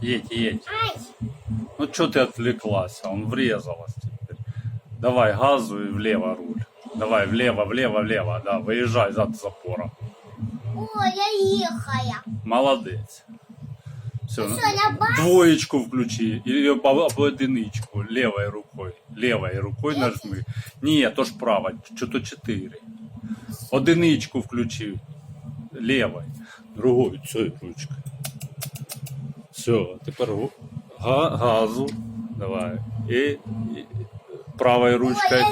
Едь, едь. Ну что ты отвлеклась? Он врезалась теперь. Давай газу и влево руль. Давай влево, влево, влево. Да, выезжай за запора. О, я ехала. Молодец. Все, бас? двоечку включи. Или одиничку. Левой рукой. Левой рукой нажми. Ні, то ж права. Что-то 4. Одиничку включи. Левой. Другой. Цією ручкою. Все, тепер газу. Давай. І, і правою ручкою.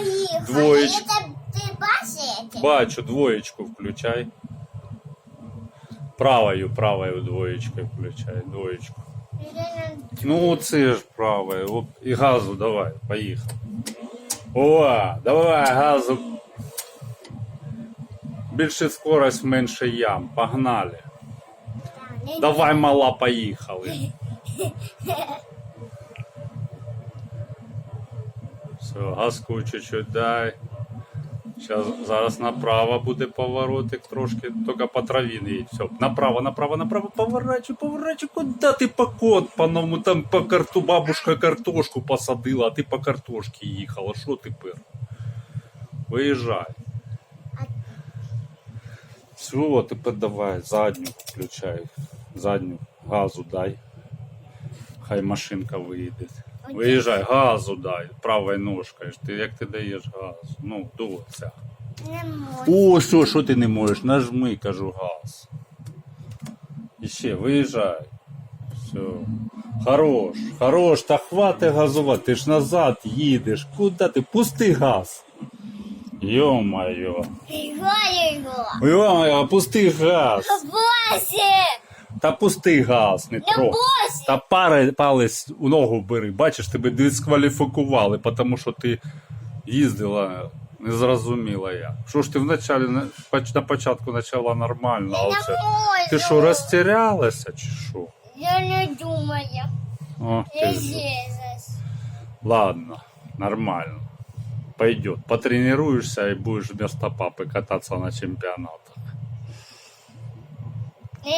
бачиш? Бачу, двоєчку включай. Правою, правою двоєчкою включай, двоєчку. Ну, це ж правою. Оп, І газу давай, поїхав. О, давай газу. Більше скорость, менше ям. Погнали. Давай, мала, поїхали. Все, газку чуть-чуть дай. Сейчас, зараз направо буде поворотик трошки, тільки по траві не їдь. Все, направо, направо, направо, поворачу, поворачу. Куди ти по кот, по-новому там по карту бабушка картошку посадила, а ти по картошці їхала. Що тепер? Виїжджай. Все, тепер давай, задню включай. Задню, газу дай. Хай машинка виїде. Виїжджай, газу дай, правою ножкою. Ти як ти даєш газу? Ну, доця. Не можу. О, що, що ти не можеш? Нажми, кажу, газ. І ще, виїжджай. Все. Хорош, хорош, та хвати газувати, ти ж назад їдеш. Куди ти? Пусти газ. Його, його. Йо-моє, пусти газ. Босі! Та пусти газ, не трогай. Та пари, палець у ногу бери. Бачиш, тебе дискваліфікували, тому що ти їздила не зрозуміла я. Що ж ти вначалі на, на початку почала нормально, а оце. Ти що, розтірялася чи що? Я не думаю. О, Я здесь. Ладно, нормально. Пойдет. Потренируешься и будешь вместо папы кататься на чемпионат.